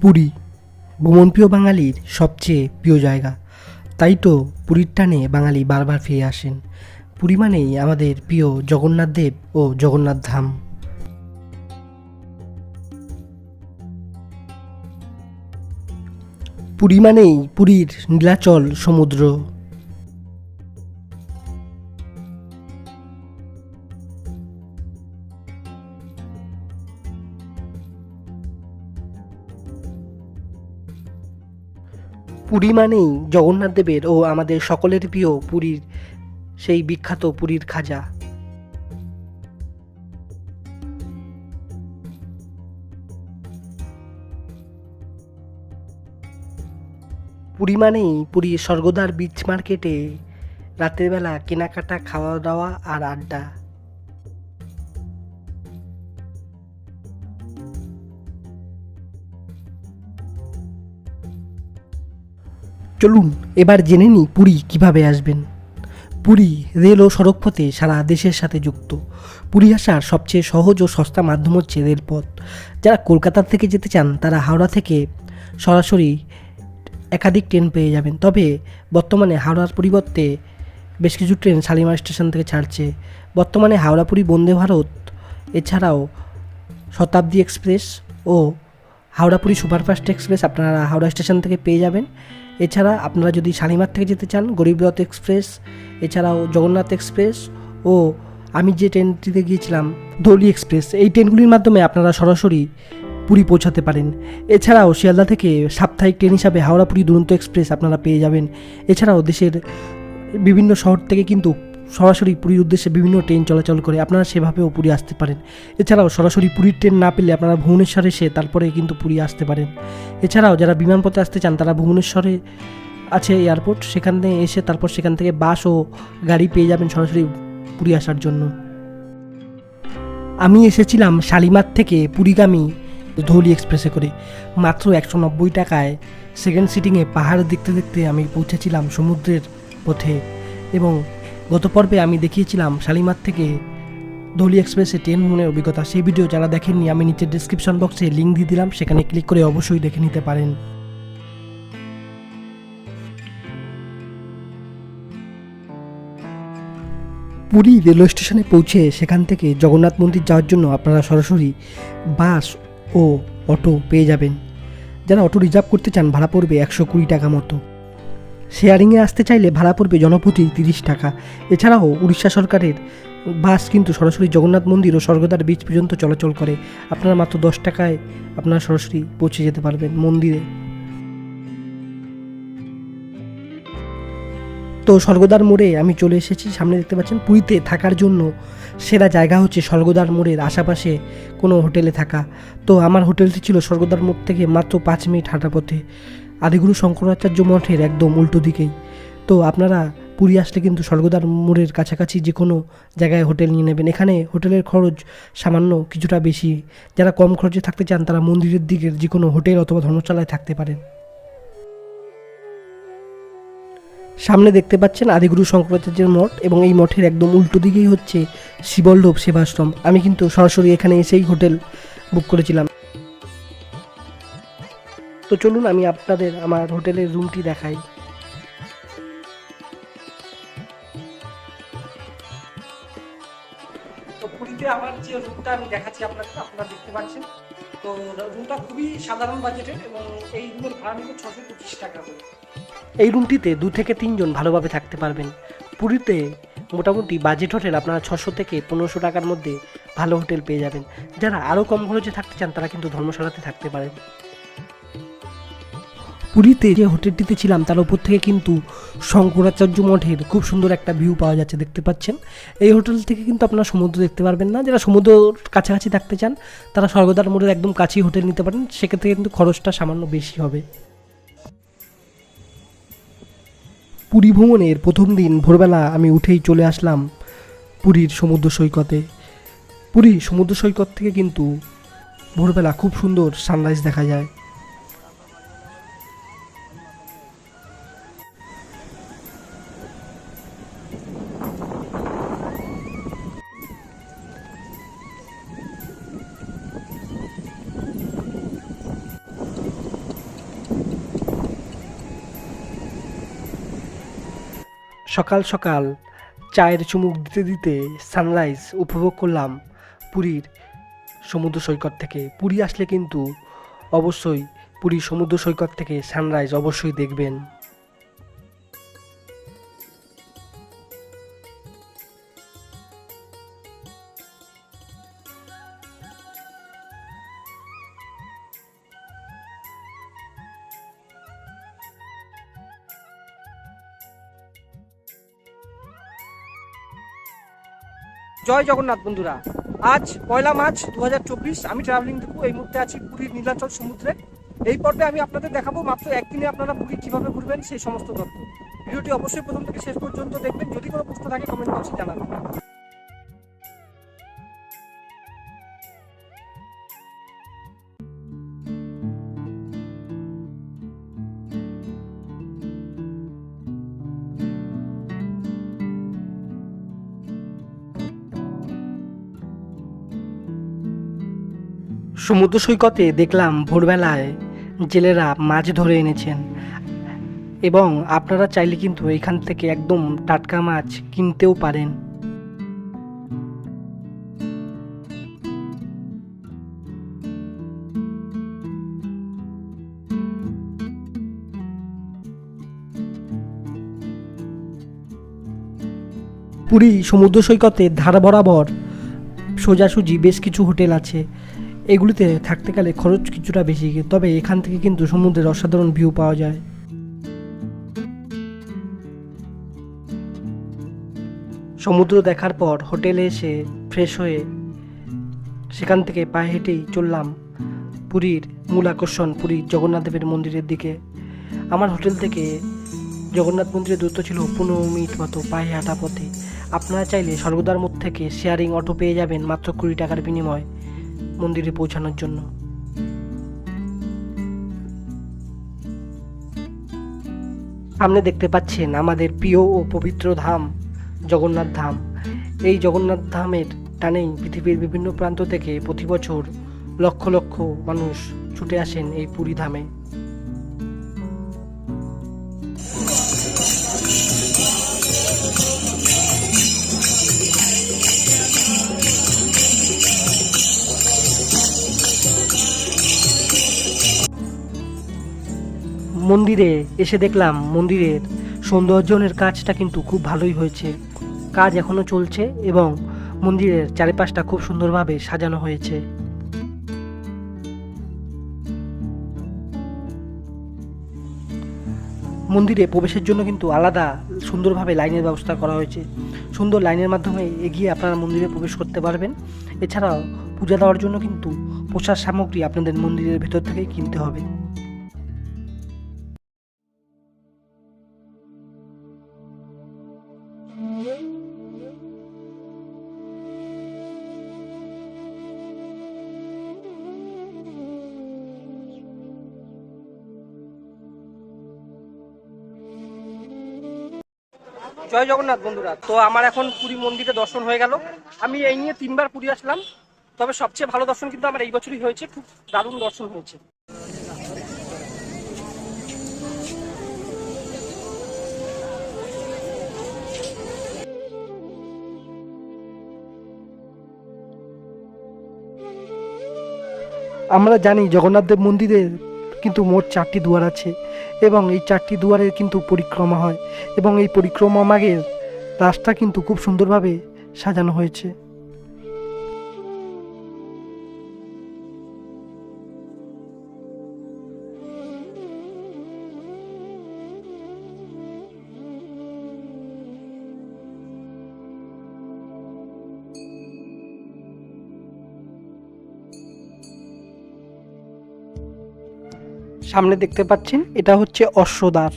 পুরী। ভ্রমণপ্রিয় বাঙালির সবচেয়ে প্রিয় জায়গা। তাই তো পুরীর টানে বাঙালি বারবার ফিরে আসেন। পুরী মানেই আমাদের প্রিয় জগন্নাথ দেব ও জগন্নাথ ধাম। পুরী মানেই পুরীর নীলাচল সমুদ্র। পুরী মানেই জগন্নাথ দেবের ও আমাদের সকলের প্রিয় পুরীর সেই বিখ্যাত পুরীর খাজা। পুরী মানেই পুরী স্বর্গদ্বার বিচ মার্কেটে রাতের বেলা কেনাকাটা খাওয়া দাওয়া আর আড্ডা। চলুন এবার জেনে নিই পুরী কীভাবে আসবেন। পুরী রেল ও সড়কপথে সারা দেশের সাথে যুক্ত। পুরী আসার সবচেয়ে সহজ ও সস্তা মাধ্যম হচ্ছে রেলপথ। যারা কলকাতা থেকে যেতে চান, তারা হাওড়া থেকে সরাসরি একাধিক ট্রেন পেয়ে যাবেন। তবে বর্তমানে হাওড়ার পরিবর্তে বেশ কিছু ট্রেন শালিমার স্টেশন থেকে ছাড়ছে। বর্তমানে হাওড়াপুরি বন্দে ভারত, এছাড়াও শতাব্দী এক্সপ্রেস ও হাওড়াপুরি সুপারফাস্ট এক্সপ্রেস আপনারা হাওড়া স্টেশন থেকে পেয়ে যাবেন। এছাড়া আপনারা যদি শালিমার থেকে যেতে চান, গরিবরথ এক্সপ্রেস, এছাড়াও জগন্নাথ এক্সপ্রেস ও আমি যে ট্রেনটিতে গিয়েছিলাম দৌলি এক্সপ্রেস, এই ট্রেনগুলির মাধ্যমে আপনারা সরাসরি পুরী পৌঁছাতে পারেন। এছাড়াও শিয়ালদা থেকে সাপ্তাহিক ট্রেন হিসাবে হাওড়া পুরী দুরন্ত এক্সপ্রেস আপনারা পেয়ে যাবেন। এছাড়াও দেশের বিভিন্ন শহর থেকে কিন্তু সরাসরি পুরীর উদ্দেশ্যে বিভিন্ন ট্রেন চলাচল করে আপনারা সেভাবেও পুরী আসতে পারেন। এছাড়াও সরাসরি পুরীর ট্রেন না পেলে আপনারা ভুবনেশ্বর এসে তারপরে কিন্তু পুরী আসতে পারেন। এছাড়াও যারা বিমানপথে আসতে চান তারা ভুবনেশ্বরে আছে এয়ারপোর্ট, সেখানে এসে তারপর সেখান থেকে বাস ও গাড়ি পেয়ে যাবেন সরাসরি পুরী আসার জন্য। আমি এসেছিলাম শালিমার থেকে পুরীগামী ধৌলি এক্সপ্রেসে করে। মাত্র একশো নব্বই টাকায় সেকেন্ড সিটিংয়ে পাহাড় দেখতে দেখতে আমি পৌঁছেছিলাম সমুদ্রের পথে এবং গত পর্বে আমি দেখিয়েছিলাম শালিমার থেকে ধৌলি এক্সপ্রেসে ট্রেন ভ্রমণের অভিজ্ঞতা। সেই ভিডিও যারা দেখেননি, আমি নিচের ডিসক্রিপশন বক্সে লিঙ্ক দিয়ে দিলাম, সেখানে ক্লিক করে অবশ্যই দেখে নিতে পারেন। পুরী রেলওয়ে স্টেশনে পৌঁছে সেখান থেকে জগন্নাথ মন্দির যাওয়ার জন্য আপনারা সরাসরি বাস ও অটো পেয়ে যাবেন। যারা অটো রিজার্ভ করতে চান, ভাড়া পড়বে একশো কুড়ি টাকা মতো। শেয়ারিংয়ে আসতে চাইলে ভাড়া পড়বে জনপ্রতি তিরিশ টাকা। এছাড়াও উড়িষ্যা সরকারের বাস কিন্তু সরাসরি জগন্নাথ মন্দির ও স্বর্গদ্বার বিচ পর্যন্ত চলাচল করে। আপনারা মাত্র দশ টাকায় আপনারা সরাসরি পৌঁছে যেতে পারবেন মন্দিরে। তো স্বর্গদ্বার মোড়ে আমি চলে এসেছি। সামনে দেখতে পাচ্ছেন পুরীতে থাকার জন্য সেরা জায়গা হচ্ছে স্বর্গদ্বার মোড়ের আশেপাশে কোনো হোটেলে থাকা। তো আমার হোটেলটি ছিল স্বর্গদ্বার মোড় থেকে মাত্র পাঁচ মিনিট হাঁটা পথে। আদিগুরু শঙ্করাচার্য মঠের একদম উল্টো দিকেই। তো আপনারা পুরী আসলে কিন্তু স্বর্গদ্বার মোড়ের কাছাকাছি যে কোনো জায়গায় হোটেল নিয়ে নেবেন। এখানে হোটেলের খরচ সামান্য কিছুটা বেশি। যারা কম খরচে থাকতে চান তারা মন্দিরের দিকের যে কোনো হোটেল অথবা ধর্মশালায় থাকতে পারেন। সামনে দেখতে পাচ্ছেন আদিগুরু শঙ্করাচার্যের মঠ এবং এই মঠের একদম উল্টো দিকেই হচ্ছে শিবল্লভ সেবাশ্রম। আমি কিন্তু সরাসরি এখানে এসেই হোটেল বুক করেছিলাম। তো চলুন আমি আপনাদের আমার হোটেলের রুমটি দেখাই। আমার যে রুমটা আমি দেখাচ্ছি আপনাকে আপনারা দেখতে পাচ্ছেন। তো রুমটা খুবই সাধারণ বাজেটের এবং এই রুমের ভাড়া নিল ছশো পঁচিশ টাকা করে। এই রুমটিতে দু থেকে তিনজন ভালোভাবে থাকতে পারবেন। পুরীতে মোটামুটি বাজেট হোটেল আপনারা ছশো থেকে পনেরোশো টাকার মধ্যে ভালো হোটেল পেয়ে যাবেন। যারা আরও কম খরচে থাকতে চান, তারা কিন্তু ধর্মশালাতে থাকতে পারেন। পুরীতে যে হোটেলটিতে ছিলাম, তার উপর থেকে কিন্তু শঙ্করাচার্য মঠের খুব সুন্দর একটা ভিউ পাওয়া যাচ্ছে দেখতে পাচ্ছেন। এই হোটেল থেকে কিন্তু আপনারা সমুদ্র দেখতে পারবেন না। যারা সমুদ্র কাছাকাছি থাকতে চান, তারা স্বর্গদ্বার মোড়ের একদম কাছেই হোটেল নিতে পারেন। সেক্ষেত্রে কিন্তু খরচটা সামান্য বেশি হবে। পুরী ভ্রমণের প্রথম দিন ভোরবেলা আমি উঠেই চলে আসলাম পুরীর সমুদ্র সৈকতে। পুরী সমুদ্র সৈকত থেকে কিন্তু ভোরবেলা খুব সুন্দর সানরাইজ দেখা যায়। সকাল সকাল চায়ের চুমুক দিতে দিতে সানরাইজ উপভোগ করলাম পুরীর সমুদ্র সৈকত থেকে। পুরী আসলে কিন্তু অবশ্যই পুরী সমুদ্র সৈকত থেকে সানরাইজ অবশ্যই দেখবেন। জয় জগন্নাথ বন্ধুরা। আজ পয়লা মার্চ দু হাজার চব্বিশ, আমি ট্রাভেলিং দেখব এই মুহূর্তে আছি পুরীর নীলাচল সমুদ্রে। এই পর্বে আমি আপনাদের দেখাবো মাত্র একদিনে আপনারা পুরী কীভাবে ঘুরবেন সেই সমস্ত তথ্য। ভিডিওটি অবশ্যই প্রথম থেকে শেষ পর্যন্ত দেখবেন, যদি কোনো প্রশ্ন থাকে কমেন্ট বক্সে জানাবেন। সমুদ্র সৈকতে দেখলাম ভোরবেলায় জেলেরা মাছ ধরে এনেছেন। এবং আপনারা চাইলে কিন্তু এখান থেকে একদম টাটকা মাছ কিনতেও পারেন। পুরী সমুদ্র সৈকতের ধারা বরাবর সোজাসুজি বেশ কিছু হোটেল আছে। এগুলিতে থাকতে গেলে খরচ কিছুটা বেশি, তবে এখান থেকে কিন্তু সমুদ্রের অসাধারণ ভিউ পাওয়া যায়। সমুদ্র দেখার পর হোটেলে এসে ফ্রেশ হয়ে সেখান থেকে পায়ে হেঁটেই চললাম পুরীর মূল আকর্ষণ পুরীর জগন্নাথ দেবের মন্দিরের দিকে। আমার হোটেল থেকে জগন্নাথ মন্দিরের দূরত্ব ছিল পনেরো মিনিট মতো পায়ে হাঁটা পথে। আপনারা চাইলে সর্বদার মধ্যে থেকে শেয়ারিং অটো পেয়ে যাবেন মাত্র কুড়ি টাকার বিনিময়। মন্দিরে পৌঁছানোর জন্য। সামনে দেখতে পাচ্ছেন আমাদের প্রিয় ও পবিত্র ধাম, জগন্নাথ ধাম। এই জগন্নাথ ধামের টানেই পৃথিবীর বিভিন্ন প্রান্ত থেকে প্রতি বছর লক্ষ লক্ষ মানুষ ছুটে আসেন এই পুরী ধামে। মন্দিরে এসে দেখলাম মন্দিরের সৌন্দর্যনের কাজটা কিন্তু খুব ভালোই হয়েছে। কাজ এখনও চলছে এবং মন্দিরের চারিপাশটা খুব সুন্দরভাবে সাজানো হয়েছে। মন্দিরে প্রবেশের জন্য কিন্তু আলাদা সুন্দরভাবে লাইনের ব্যবস্থা করা হয়েছে। সুন্দর লাইনের মাধ্যমে এগিয়ে আপনারা মন্দিরে প্রবেশ করতে পারবেন। এছাড়াও পূজা দেওয়ার জন্য কিন্তু প্রসাদ সামগ্রী আপনাদের মন্দিরের ভেতর থেকেই কিনতে হবে। জয় জগন্নাথ বন্ধুরা। তো আমার এখন পুরী মন্দিরে দর্শন হয়ে গেল। আমি এই নিয়ে তিনবার পুরী আসলাম। তবে সবচেয়ে ভালো দর্শন কিন্তু আমার এই বছরই হয়েছে। খুব দারুণ দর্শন হয়েছে। আমরা জানি জগন্নাথ দেব মন্দিরে কিন্তু মোট চারটি দুয়ার আছে। এবং এই চারটি দুয়ারের কিন্তু পরিক্রমা হয় এবং এই পরিক্রমা মাগের রাস্তা কিন্তু খুব সুন্দরভাবে সাজানো হয়েছে। সামনে দেখতে পাচ্ছেন এটা হচ্ছে অশ্বদ্বার।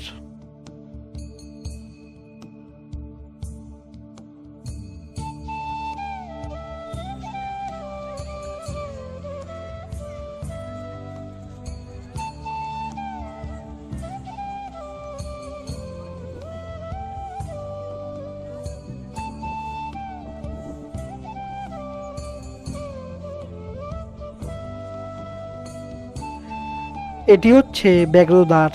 এটি হচ্ছে ব্যাঘ্রদ্বার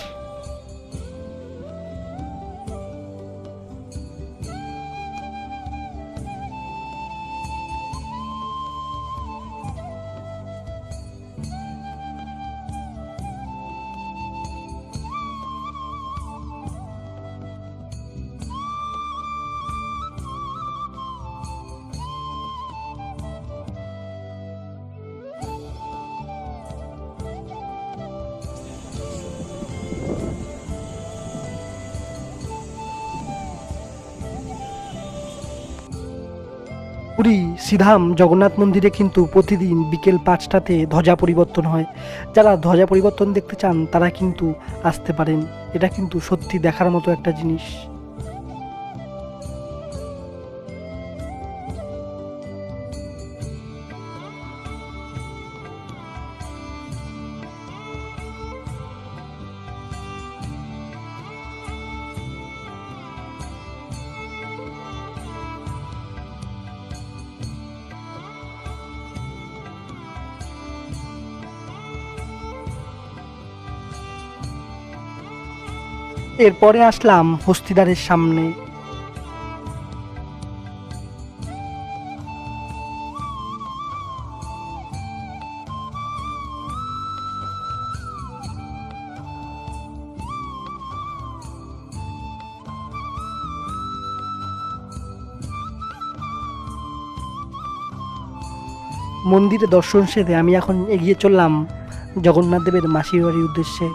পুরী শ্রীধাম জগন্নাথ মন্দিরে কিন্তু প্রতিদিন বিকেল পাঁচটাতে ধ্বজা পরিবর্তন হয়। যারা ধ্বজা পরিবর্তন দেখতে চান তারা কিন্তু আসতে পারেন। এটা কিন্তু সত্যি দেখার মতো একটা জিনিস। এরপরে আসলাম হস্তিদারের সামনে। মন্দিরে দর্শন সেরে আমি এখন এগিয়ে চললাম জগন্নাথ দেবের মাসির বাড়ির উদ্দেশ্যে।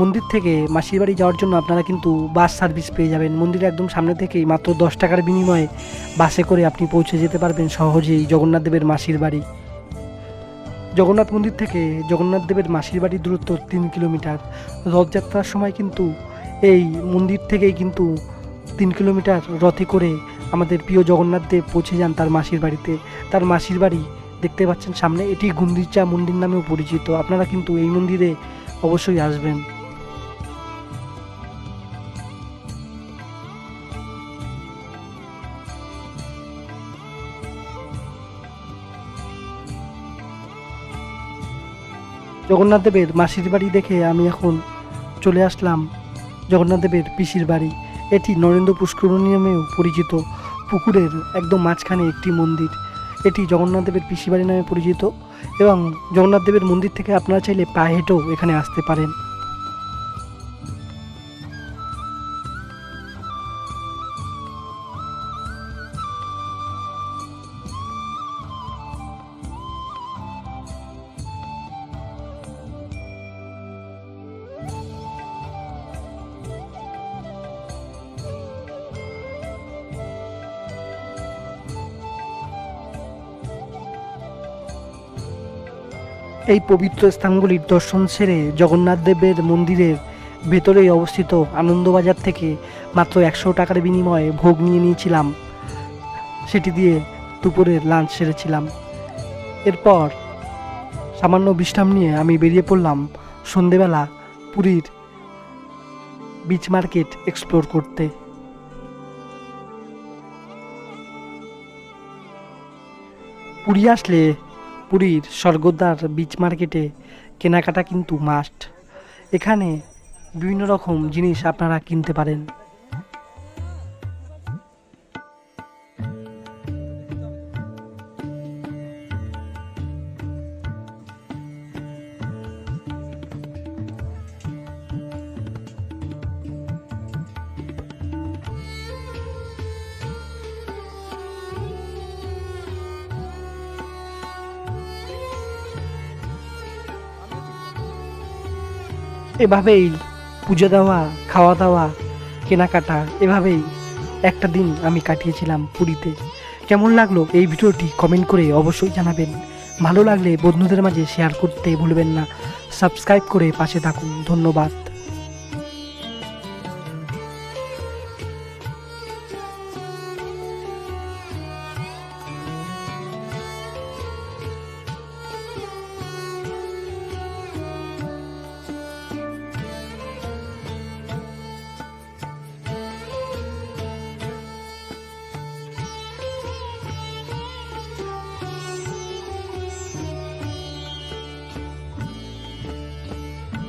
মন্দির থেকে মাসির বাড়ি যাওয়ার জন্য আপনারা কিন্তু বাস সার্ভিস পেয়ে যাবেন। মন্দিরের একদম সামনে থেকেই মাত্র দশ টাকার বিনিময়ে বাসে করে আপনি পৌঁছে যেতে পারবেন সহজেই জগন্নাথ দেবের মাসির বাড়ি। জগন্নাথ মন্দির থেকে জগন্নাথ দেবের মাসির বাড়ির দূরত্ব তিন কিলোমিটার। রথযাত্রার সময় কিন্তু এই মন্দির থেকেই কিন্তু তিন কিলোমিটার রথে করে আমাদের প্রিয় জগন্নাথ দেব পৌঁছে যান তার মাসির বাড়িতে। তার মাসির বাড়ি দেখতে পাচ্ছেন সামনে এটি গুন্দিচা মন্দির নামেও পরিচিত। আপনারা কিন্তু এই মন্দিরে অবশ্যই আসবেন। জগন্নাথ দেবের মাসির বাড়ি দেখে আমি এখন চলে আসলাম জগন্নাথ দেবের পিসির বাড়ি। এটি নরেন্দ্র পুষ্করণী নামেও পরিচিত। পুকুরের একদম মাঝখানে একটি মন্দির। এটি জগন্নাথ দেবের পিসি বাড়ি নামে পরিচিত এবং জগন্নাথ দেবের মন্দির থেকে আপনারা চাইলে পায়ে হেঁটেও এখানে আসতে পারেন। এই পবিত্র স্থানগুলির দর্শন সেরে জগন্নাথ দেবের মন্দিরের ভেতরেই অবস্থিত আনন্দবাজার থেকে মাত্র একশো টাকার বিনিময়ে ভোগ নিয়ে নিয়েছিলাম। সেটি দিয়ে দুপুরের লাঞ্চ সেরেছিলাম। এরপর সামান্য বিশ্রাম নিয়ে আমি বেরিয়ে পড়লাম সন্ধেবেলা পুরীর বিচ মার্কেট এক্সপ্লোর করতে। পুরী আসলে পুরীর স্বর্গদ্বার বিচ মার্কেটে কেনাকাটা কিন্তু মাস্ট এখানে বিভিন্ন রকম জিনিস আপনারা কিনতে পারেন। এভাবেই পুজো দেওয়া, খাওয়া দাওয়া, কেনাকাটা এভাবেই একটা দিন আমি কাটিয়েছিলাম পুরীতে। কেমন লাগল এই ভিডিওটি কমেন্ট করে অবশ্যই জানাবেন। ভালো লাগলে বন্ধুদের মাঝে শেয়ার করতে ভুলবেন না। সাবস্ক্রাইব করে পাশে থাকুন। ধন্যবাদ।